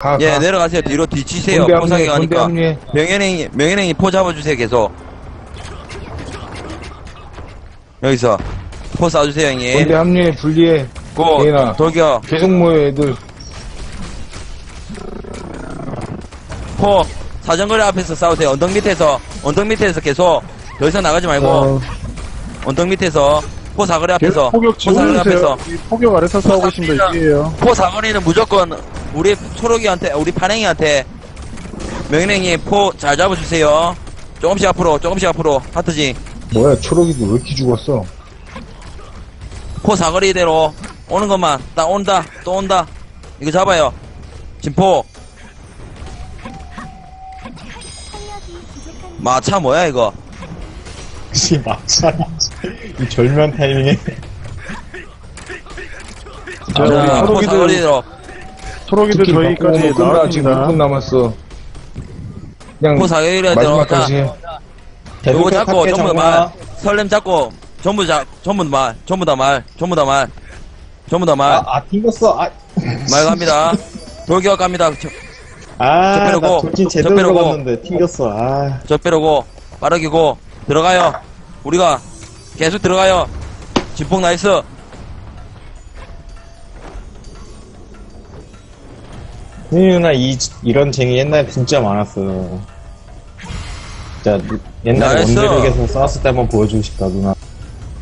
가, 예, 가. 내려가세요. 뒤로 뒤치세요. 군대 포상에 합류해, 군대 가니까. 합류해. 명현행이, 명현행이 포 잡아주세요, 계속. 여기서. 포 쏴주세요, 군대 형님. 합류해, 분리해. 고, 예나. 돌격. 계속 모여, 애들. 포. 사정거리 앞에서 싸우세요. 언덕 밑에서, 언덕 밑에서 계속. 더 이상 나가지 말고. 어, 언덕 밑에서. 포 사거리 앞에서. 폭격 포 사거리. 앞에서. 이 폭격 아래서 싸우고 있습니다. 이게요. 포 사거리는 무조건 우리 초록이한테, 우리 파랭이한테 명현행이 포 잘 잡아주세요. 조금씩 앞으로, 조금씩 앞으로. 하트지. 뭐야, 초록이도 왜 이렇게 죽었어? 포 사거리대로 오는 것만 딱 온다 또 온다 이거 잡아요 진포 마차 뭐야 이거 씨, 막차. 이 절묘한 타이밍에. 자, 자, 포 초록이들, 사거리대로 스킬 저희까지 바꾸고 끝나, 지금 6분 나왔습니다. 남았어. 그냥 포 사거리대로 마지막까지 해. 자 요거 잡고 전부. 다말 설렘 잡고 전부 자 전부 말 전부 다 말 전부 다 말 전부 다말 아, 아, 튕겼어. 아, 말 갑니다 돌격 갑니다 저, 아, 저나 빼려고, 돌진 저 제대로 빼려고. 들어갔는데 튕겼어. 아, 저 빼려고 빠르게 고 들어가요 우리가 계속 들어가요 진폭 나이스 이 누나 이 이런 쟁이 옛날에 진짜 많았어. 진짜 옛날에 나이스. 원대륙에서 싸웠을 때 한번 보여주고 싶다 누나.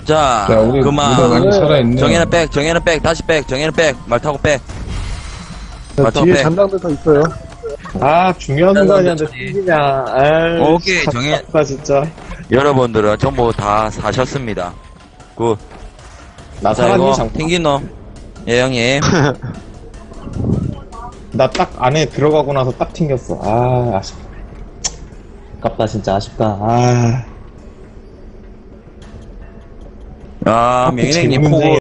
자, 자, 우리 그만. 무대 많이 살아있네. 정해는 백, 정해는 백, 다시 백, 정해는 백, 말 타고 백. 자, 맞다, 뒤에 빼. 잔당들 더 있어요. 아 중요한 순간이었는데 나, 튕기냐. 아, 오케이, 정해. 다 진짜. 여러분들은 전부 다 사셨습니다. 굿. 나 자, 사람이 이거, 장. 튕긴 놈. 예, 형님. 나 딱 안에 들어가고 나서 딱 튕겼어. 아, 아쉽다. 아깝다 진짜 아쉽다. 아. 아, 지금 포고